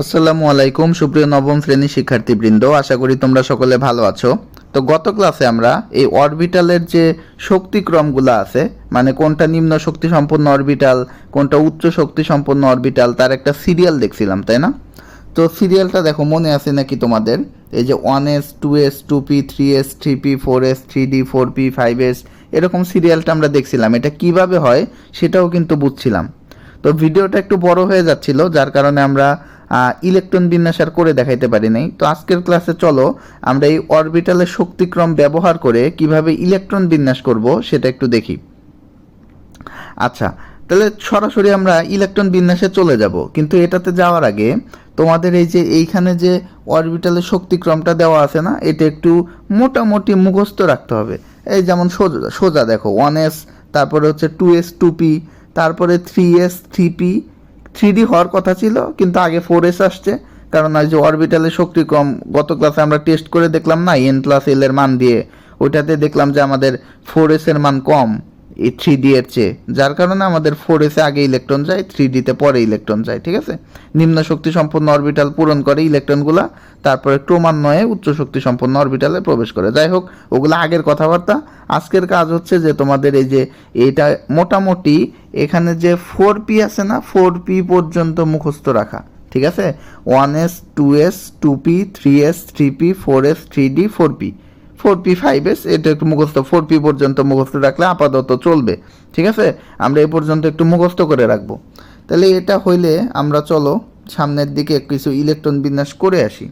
আসসালামু আলাইকুম, সুপ্রিয় নবম শ্রেণির শিক্ষার্থীবৃন্দ। আশা করি তোমরা সকলে ভালো আছো। তো গত ক্লাসে আমরা এই অরবিটালের যে শক্তিক্রমগুলো আছে মানে কোনটা নিম্ন শক্তি সম্পন্ন অরবিটাল, কোনটা উচ্চ শক্তি সম্পন্ন অরবিটাল, তার একটা সিরিয়াল দেখছিলাম, তাই না? তো সিরিয়ালটা দেখো, মনে আছে নাকি তোমাদের? এই যে one S, two S, two P, three S, three P, four S, three D, four P, five S, এরকম সিরিয়ালটা আমরা দেখছিলাম। এটা কীভাবে হয় সেটাও কিন্তু বুঝছিলাম। তো ভিডিওটা একটু বড় হয়ে যাচ্ছিল, যার কারণে আমরা ইলেকট্রন বিন্যাস আর করে দেখাইতে পারি নাই। তো আজকের ক্লাসে চলো, আমরা এই অরবিটালের শক্তিক্রম ব্যবহার করে কীভাবে ইলেকট্রন বিন্যাস করব সেটা একটু দেখি। আচ্ছা তাহলে সরাসরি আমরা ইলেকট্রন বিন্যাসে চলে যাব। কিন্তু এটাতে যাওয়ার আগে তোমাদের এই যে এইখানে যে অরবিটালের শক্তিক্রমটা দেওয়া আছে না, এটা একটু মোটামুটি মুখস্থ রাখতে হবে। এই যেমন সোজা সোজা দেখো ওয়ান এস তারপরে হচ্ছে টু এস টু পি তারপরে three S three P three হওয়ার কথা ছিল, কিন্তু আগে ফোর এস আসছে। কারণ আজ যে শক্তি কম, গত ক্লাসে আমরা টেস্ট করে দেখলাম না এন প্লাস এল এর মান দিয়ে। ওইটাতে দেখলাম যে আমাদের ফোর এস এর মান কম। এই থ্রি ডি এর চেয়ে। যার কারণে আমাদের ফোর এসে আগে ইলেকট্রন যায় থ্রি ডিতে পরে ইলেকট্রন যায়, ঠিক আছে? নিম্ন শক্তি সম্পন্ন অরবিটাল পূরণ করে ইলেকট্রনগুলো তারপরে ক্রমান্বয়ে উচ্চ শক্তি সম্পন্ন অরবিটালে প্রবেশ করে। যাই হোক, ওগুলো আগের কথাবার্তা। আজকের কাজ হচ্ছে যে তোমাদের এই যে এটা মোটামুটি এখানে যে ফোর পি আছে না ফোর পি পর্যন্ত মুখস্থ রাখা, ঠিক আছে? One S two S two P three S three P four S three D four P four P five S এটা একটু মুখস্থ ফোর পি পর্যন্ত মুখস্থ রাখলে আপাতত চলবে, ঠিক আছে? আমরা এই পর্যন্ত একটু মুখস্থ করে রাখব। তাহলে এটা হইলে আমরা চলো সামনের দিকে কিছু ইলেকট্রন বিন্যাস করে আসি।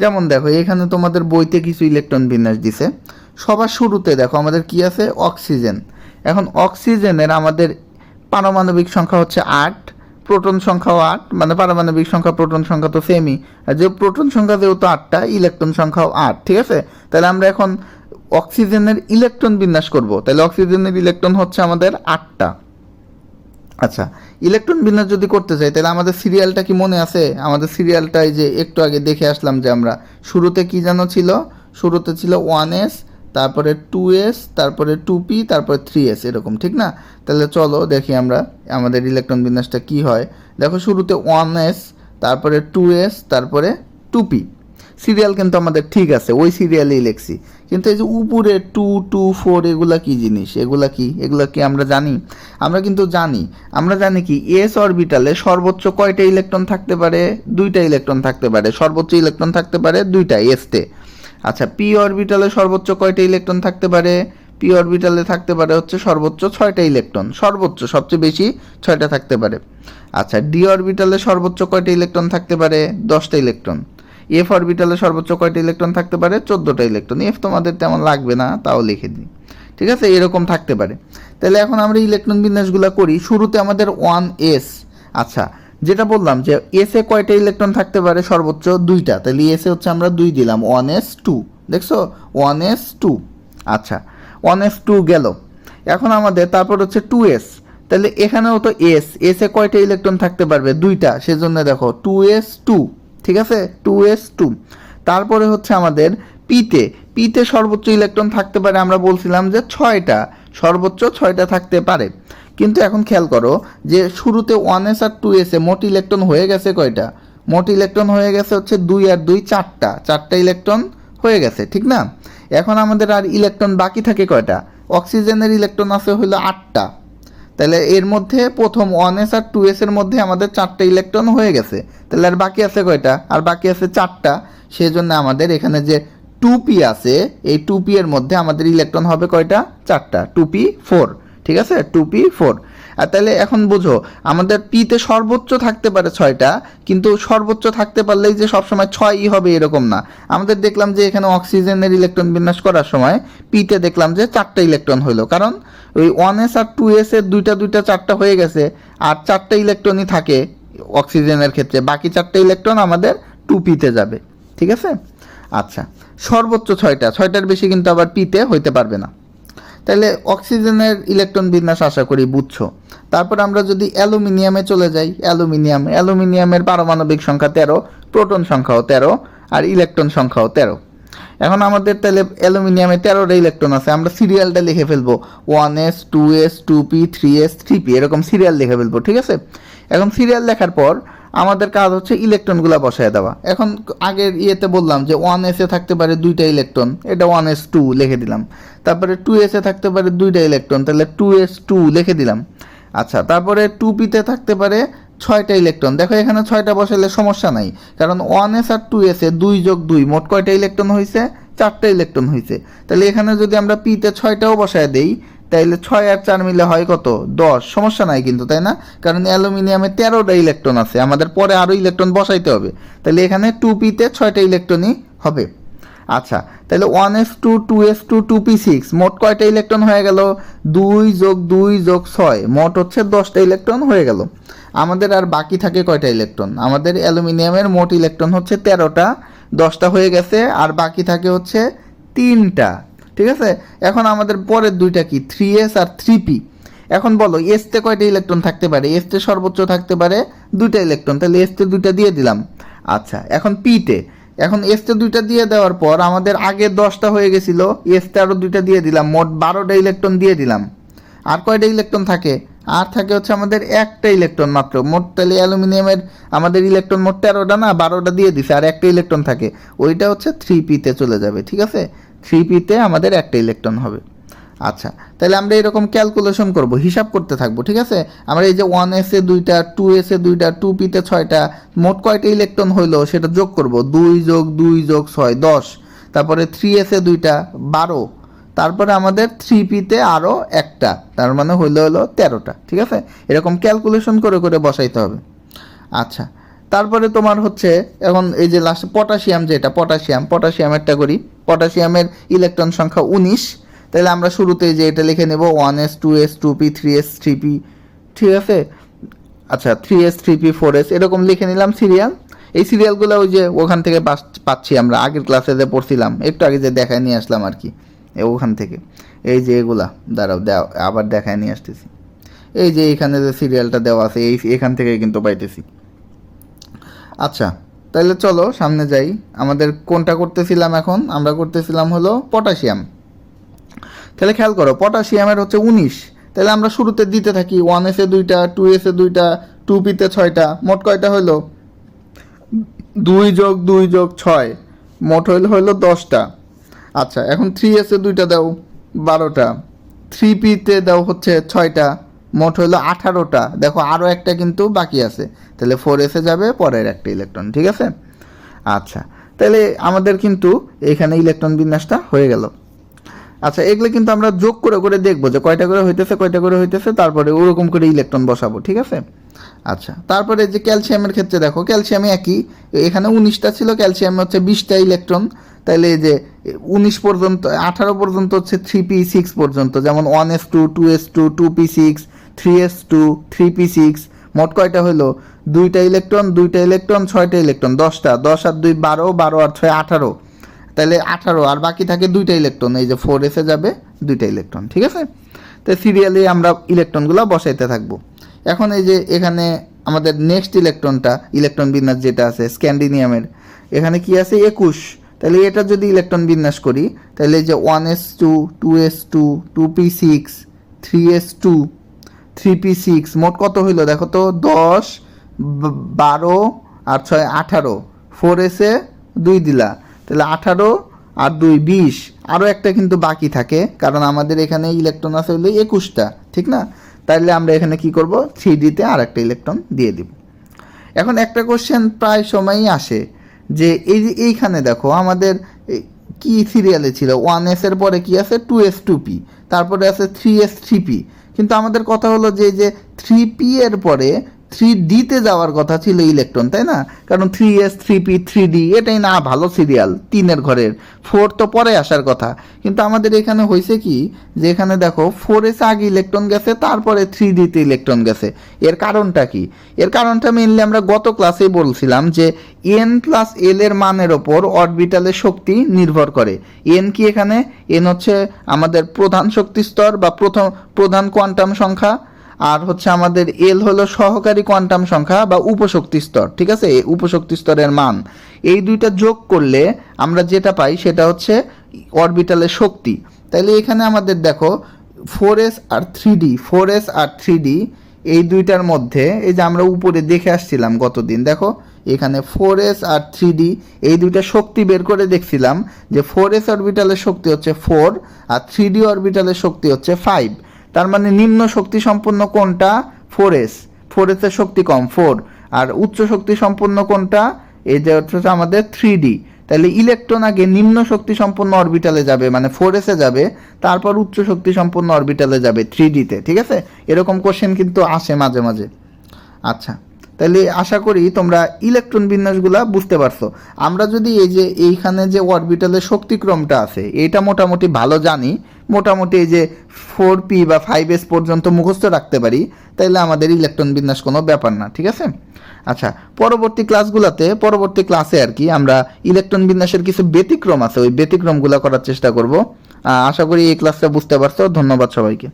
যেমন দেখো, এখানে তোমাদের বইতে কিছু ইলেকট্রন বিন্যাস দিছে। সবার শুরুতে দেখো, আমাদের কি আছে? অক্সিজেন। এখন অক্সিজেনের আমাদের পারমাণবিক সংখ্যা হচ্ছে আট প্রোটন সংখ্যাও আট মানে পারমাণবিক সংখ্যা প্রোটন সংখ্যা তো সেমই আর যে প্রোটন সংখ্যা যেহেতু আটটা ইলেকট্রন সংখ্যাও আট, ঠিক আছে? তাহলে আমরা এখন অক্সিজেনের ইলেকট্রন বিন্যাস করব। তাহলে অক্সিজেনের ইলেকট্রন হচ্ছে আমাদের আটটা। আচ্ছা ইলেকট্রন বিন্যাস যদি করতে চাই তাহলে আমাদের সিরিয়ালটা কি মনে আছে? আমাদের সিরিয়ালটাই যে একটু আগে দেখে আসলাম যে আমরা, শুরুতে কি যেন ছিল? শুরুতে ছিল ওয়ান এস তারপরে টু এস তারপরে টু পি তারপরে থ্রি এস এরকম, ঠিক না? তাহলে চলো দেখি আমরা আমাদের ইলেকট্রন বিন্যাসটা কি হয়। দেখো শুরুতে ওয়ান এস তারপরে টু এস তারপরে টু পি সিরিয়াল কিন্তু আমাদের ঠিক আছে, ওই সিরিয়ালেই লিখছি। কিন্তু এই যে উপরে টু টু ফোর এগুলা কি জিনিস? এগুলা কি? এগুলা কি আমরা জানি? আমরা কিন্তু জানি। আমরা জানি কি এস অরবিটালে সর্বোচ্চ কয়টা ইলেকট্রন থাকতে পারে? দুইটা ইলেকট্রন থাকতে পারে। সর্বোচ্চ ইলেকট্রন থাকতে পারে দুইটা এসতে আচ্ছা পি অরবিটালে সর্বোচ্চ কয়টা ইলেকট্রন থাকতে পারে? পি অরবিটালে থাকতে পারে হচ্ছে সর্বোচ্চ ছয়টা ইলেকট্রন সর্বোচ্চ, সবচেয়ে বেশি ছয়টা থাকতে পারে। আচ্ছা ডি অরবিটালে সর্বোচ্চ কয়টা ইলেকট্রন থাকতে পারে? দশটা ইলেকট্রন এফ অরবিটালে সর্বোচ্চ কয়টা ইলেকট্রন থাকতে পারে? চোদ্দোটা ইলেকট্রন এফ তোমাদের তেমন লাগবে না, তাও লিখে দিই। ঠিক আছে? এরকম থাকতে পারে। তাহলে এখন আমরা ইলেকট্রন বিন্যাসগুলো করি। শুরুতে আমাদের ওয়ান এস আচ্ছা যেটা বললাম যে এসে কয়টা ইলেকট্রন থাকতে পারে? সর্বোচ্চ দুইটা। তাহলে এসে হচ্ছে আমরা দুই দিলাম। ওয়ান এস টু দেখছ? ওয়ান এস টু আচ্ছা ওয়ান এস টু গেল। এখন আমাদের তারপর হচ্ছে টু এস তাহলে এখানেও তো এস এসে কয়টা ইলেকট্রন থাকতে পারবে? দুইটা। সেজন্য দেখো টু এস টু ঠিক আছে? টু এস টু তারপরে হচ্ছে আমাদের পিতে পিতে সর্বোচ্চ ইলেকট্রন থাকতে পারে আমরা বলছিলাম যে ছয়টা। সর্বোচ্চ ছয়টা থাকতে পারে। কিন্তু এখন খেয়াল করো যে শুরুতে ওয়ান এস আর টু এসে মোট ইলেকট্রন হয়ে গেছে কয়টা? মোট ইলেকট্রন হয়ে গেছে হচ্ছে দুই আর দুই চারটা। চারটা ইলেকট্রন হয়ে গেছে, ঠিক না? এখন আমাদের আর ইলেকট্রন বাকি থাকে কয়টা? অক্সিজেনের ইলেকট্রন আছে হলো আটটা। তাহলে এর মধ্যে প্রথম ওয়ান এস আর টু এস এর মধ্যে আমাদের চারটা ইলেকট্রন হয়ে গেছে। তাহলে আর বাকি আছে কয়টা? আর বাকি আছে চারটা। সেই জন্য আমাদের এখানে যে টু পি আছে, এই টু পি এর মধ্যে আমাদের ইলেকট্রন হবে কয়টা? চারটা। টু পি ফোর ঠিক আছে? টু পি ফোর আর তাহলে এখন বুঝো, আমাদের পিতে সর্বোচ্চ থাকতে পারে ছয়টা, কিন্তু সর্বোচ্চ থাকতে পারলেই যে সবসময় ছয়ই হবে এরকম না। আমাদের দেখলাম যে এখানে অক্সিজেনের ইলেকট্রন বিন্যাস করার সময় পিতে দেখলাম যে চারটা ইলেকট্রন হইল। কারণ ওই ওয়ান এস আর টু এস এর দুইটা দুইটা চারটা হয়ে গেছে, আর চারটা ইলেকট্রনই থাকে অক্সিজেনের ক্ষেত্রে। বাকি চারটা ইলেকট্রন আমাদের টু পিতে যাবে। ঠিক আছে? আচ্ছা সর্বোচ্চ ছয়টা। ছয়টার বেশি কিন্তু আবার পিতে হইতে পারবে না। তাহলে অক্সিজেনের ইলেকট্রন বিন্যাস আশা করি বুঝছ। তারপর আমরা যদি অ্যালুমিনিয়ামে চলে যাই, অ্যালুমিনিয়াম, অ্যালুমিনিয়ামের পারমাণবিক সংখ্যা তেরো, প্রোটন সংখ্যাও তেরো, আর ইলেকট্রন সংখ্যাও তেরো। এখন আমাদের তাহলে অ্যালুমিনিয়ামে তেরোটা ইলেকট্রন আছে, আমরা সিরিয়ালটা লিখে ফেলব। One S, two S, two P, three S, three P, এরকম সিরিয়াল লিখে ফেলব, ঠিক আছে? এখন সিরিয়াল লেখার পর আমাদের কাজ হচ্ছে ইলেকট্রনগুলো বসায় দেওয়া। এখন আগের ইয়েতে বললাম যে ওয়ান এসে থাকতে পারে দুইটা ইলেকট্রন, এটা ওয়ান এস টু লিখে দিলাম। তারপরে টু এসে থাকতে পারে দুইটা ইলেকট্রন, তাহলে টু এস টু লিখে দিলাম। আচ্ছা তারপরে টু পিতে থাকতে পারে ছয়টা ইলেকট্রন। দেখো এখানে ছয়টা বসালে সমস্যা নাই, কারণ ওয়ান এস আর টু এসে দুই যোগ দুই মোট কয়টা ইলেকট্রন হয়েছে চারটা ইলেকট্রন হয়েছে তাহলে এখানে যদি আমরা পিতে ছয়টাও বসায় দেই তাইলে ছয় আর চার মিলে হয় কত? দশ। সমস্যা নাই কিন্তু, তাই না? কারণ অ্যালুমিনিয়ামে তেরোটা ইলেকট্রন আছে, আমাদের পরে আরও ইলেকট্রন বসাইতে হবে। তাহলে এখানে টু পিতে ছয়টা ইলেকট্রনই হবে। আচ্ছা তাহলে one S two two S two two P six মোট কয়টা ইলেকট্রন হয়ে গেল? দুই যোগ দুই যোগ ছয়, মোট হচ্ছে দশটা ইলেকট্রন হয়ে গেল। আমাদের আর বাকি থাকে কয়টা ইলেকট্রন? আমাদের অ্যালুমিনিয়ামের মোট ইলেকট্রন হচ্ছে তেরোটা, দশটা হয়ে গেছে, আর বাকি থাকে হচ্ছে তিনটা। ঠিক আছে? এখন আমাদের পরের দুইটা কি? থ্রি এস আর থ্রি পি এখন বলো এসতে কয়টা ইলেকট্রন থাকতে পারে? এসতে সর্বোচ্চ থাকতে পারে দুইটা ইলেকট্রন তাহলে এসতে দুইটা দিয়ে দিলাম। আচ্ছা এখন পিতে এখন এসতে দুইটা দিয়ে দেওয়ার পর আমাদের আগে দশটা হয়ে গেছিল এসতে আরও দুইটা দিয়ে দিলাম, মোট বারোটা ইলেকট্রন দিয়ে দিলাম। আর কয়টা ইলেকট্রন থাকে? আর থাকে হচ্ছে আমাদের একটা ইলেকট্রন মাত্র। মোট তাহলে অ্যালুমিনিয়ামের আমাদের ইলেকট্রন মোট তেরোটা না, বারোটা দিয়ে দিছে, আর একটা ইলেকট্রন থাকে। ওইটা হচ্ছে থ্রি পিতে চলে যাবে, ঠিক আছে? থ্রি পিতে আমাদের একটা ইলেকট্রন হবে। আচ্ছা তাহলে আমরা এরকম ক্যালকুলেশন করব, হিসাব করতে থাকব, ঠিক আছে? আমরা এই যে ওয়ান এসে দুইটা টু এসে দুইটা টু পিতে ছয়টা, মোট কয়টা ইলেকট্রন হইল সেটা যোগ করব, দুই যোগ দুই যোগ ছয়, দশ। তারপরে থ্রি এসে দুইটা, বারো। তারপরে আমাদের থ্রি পিতে আরও একটা, তার মানে হইল হলো তেরোটা, ঠিক আছে? এরকম ক্যালকুলেশন করে করে বসাইতে হবে। আচ্ছা তারপরে তোমার হচ্ছে, এখন এই যে লাস্ট পটাশিয়াম যেটা পটাশিয়াম পটাশিয়ামেরটা করি। পটাশিয়ামের ইলেকট্রন সংখ্যা উনিশ। তাহলে আমরা শুরুতে যে এটা লিখে নেব one S, two S, two P, three S, three P, ঠিক আছে? আচ্ছা three S, three P, four S, এরকম লিখে নিলাম সিরিয়াল। এই সিরিয়ালগুলো ওই যে ওখান থেকে পাচ্ছি আমরা, আগের ক্লাসে যে পড়ছিলাম, একটু আগে যে দেখায় নিয়ে আসলাম আর কি ওখান থেকে। এই যে এগুলা, দাঁড়াও দেও আবার দেখায় নিয়ে আসতেছি। এই যে এখানে যে সিরিয়ালটা দেওয়া আছে, এই, এখান থেকে কিন্তু পাইতেছি। আচ্ছা তাহলে চলো, সামনে যাই। আমাদের কোনটা করতেছিলাম এখন? আমরা করতেছিলাম হলো পটাশিয়াম। তাহলে খেয়াল করো, পটাশিয়ামের হচ্ছে উনিশ। তাহলে আমরা শুরুতে দিতে থাকি ওয়ান এসে দুইটা, টু এসে দুইটা, টু পিতে ছয়টা। মোট কয়টা হইল দুই যোগ দুই যোগ ছয়। মোট হইল হইল দশটা। আচ্ছা এখন থ্রি এসে দুইটা দাও, বারোটা। থ্রি পিতে দাও হচ্ছে ছয়টা। মোট হইল আঠারোটা। দেখো আরও একটা কিন্তু বাকি আছে। তাহলে ফোর এসে যাবে, পরের একটা ইলেকট্রন ঠিক আছে? আচ্ছা তাহলে আমাদের কিন্তু এখানে ইলেকট্রন বিন্যাসটা হয়ে গেল। আচ্ছা এগুলো কিন্তু আমরা যোগ করে করে দেখব যে কয়টা করে হইতেছে, কয়টা করে হইতেছে, তারপরে ওরকম করে ইলেকট্রন বসাবো, ঠিক আছে? আচ্ছা তারপরে যে ক্যালসিয়ামের ক্ষেত্রে দেখো ক্যালসিয়ামে একই। এখানে উনিশটা ছিল, ক্যালসিয়ামে হচ্ছে বিশটা ইলেকট্রন তাহলে এই যে উনিশ পর্যন্ত, আঠারো পর্যন্ত হচ্ছে থ্রি পি সিক্স পর্যন্ত, যেমন one S two two S two two P six three S two, three P six, মোট কয়টা হলো দুইটা ইলেকট্রন দুইটা ইলেকট্রন, ছয়টা ইলেকট্রন, দশটা। দশ আর দুই বারো বারো আর ছয় আঠারো। তাহলে আঠারো, আর বাকি থাকে দুইটা ইলেকট্রন। এই যে ফোর এসে যাবে, দুইটা ইলেকট্রন, ঠিক আছে? তো সিরিয়ালি আমরা ইলেকট্রনগুলো বসাইতে থাকব। এখন এই যে এখানে আমাদের নেক্সট ইলেকট্রনটা, ইলেকট্রন বিন্যাস যেটা আছে, স্ক্যান্ডিনিয়ামের, এখানে কি আছে? একুশ। তাহলে এটা যদি ইলেকট্রন বিন্যাস করি তাহলে যে one S two two S two two P six three S two three P six, মোট কত হইল? দেখো তো, দশ বারো আর ছয়, আঠারো। ফোর এসে দুই দিলা। তাহলে আঠারো আর দুই, বিশ। আরও একটা কিন্তু বাকি থাকে, কারণ আমাদের এখানে ইলেকট্রন আছে হলো একুশটা, ঠিক না? তাহলে আমরা এখানে কি করব? থ্রি ডিতে আর একটা ইলেকট্রন দিয়ে দিব। এখন একটা কোশ্চেন প্রায় সময়ই আসে, যে এই এইখানে দেখো, আমাদের কি সিরিয়ালে ছিল? ওয়ান এস এর পরে কি আছে? টু এস টু পি তারপরে আছে থ্রি এস থ্রি পি কিন্তু আমাদের কথা হলো যে যে থ্রি পি এর পরে থ্রি ডিতে যাওয়ার কথা ছিল ইলেকট্রন, তাই না? কারণ three S, three P, three D এটাই না ভালো সিরিয়াল, তিনের ঘরের। ফোর তো পরে আসার কথা। কিন্তু আমাদের এখানে হয়েছে কি, যে এখানে দেখো, ফোর এস আগে ইলেকট্রন গেছে, তারপরে থ্রি ডিতে ইলেকট্রন গেছে। এর কারণটা কি? এর কারণটা মেনলি আমরা গত ক্লাসেই বলছিলাম যে এন প্লাস এল এর মানের ওপর অরবিটালের শক্তি নির্ভর করে। এন কি এখানে? এন হচ্ছে আমাদের প্রধান শক্তি স্তর বা প্রথম, প্রধান কোয়ান্টাম সংখ্যা। আর হচ্ছে আমাদের এল হলো সহকারী কোয়ান্টাম সংখ্যা বা উপশক্তি স্তর, ঠিক আছে? উপশক্তি স্তরের মান। এই দুইটা যোগ করলে আমরা যেটা পাই সেটা হচ্ছে অরবিটালের শক্তি। তাইলে এখানে আমাদের দেখো ফোর এস আর থ্রি ডি ফোর এস আর থ্রি ডি এই দুইটার মধ্যে, এই যে আমরা উপরে দেখে আসছিলাম গতদিন, দেখো? এখানে ফোর এস আর থ্রি ডি এই দুইটা শক্তি বের করে দেখছিলাম যে ফোর এস অরবিটালের শক্তি হচ্ছে ফোর আর থ্রি ডি অরবিটালের শক্তি হচ্ছে ফাইভ তার মানে নিম্ন শক্তি সম্পন্ন কোনটা? ফোর এস ফোর এসের শক্তি কম ফোর আর উচ্চ শক্তি সম্পন্ন কোনটা? এই যে হচ্ছে আমাদের থ্রি ডি তাহলে ইলেকট্রন আগে নিম্ন শক্তি সম্পন্ন অরবিটালে যাবে মানে ফোর এসে যাবে, তারপর উচ্চ শক্তি সম্পন্ন অরবিটালে যাবে থ্রি ডিতে ঠিক আছে? এরকম কোশ্চেন কিন্তু আসে মাঝে মাঝে। আচ্ছা। তাহলে আশা করি তোমরা ইলেকট্রন বিন্যাসগুলা বুঝতে পারছ। আমরা যদি এই যে এইখানে যে অরবিটালের শক্তিক্রমটা আছে, এটা মোটামুটি ভালো জানি, মোটামুটি এই যে ফোর পি বা ফাইভ এস পর্যন্ত মুখস্থ রাখতে পারি, তাইলে আমাদের ইলেকট্রন বিন্যাস কোনো ব্যাপার না, ঠিক আছে? আচ্ছা পরবর্তী ক্লাসগুলোতে পরবর্তী ক্লাসে আর কি আমরা ইলেকট্রন বিন্যাসের কিছু ব্যতিক্রম আছে, ওই ব্যতিক্রমগুলো করার চেষ্টা করব। আশা করি এই ক্লাসটা বুঝতে পারছ, ধন্যবাদ সবাইকে।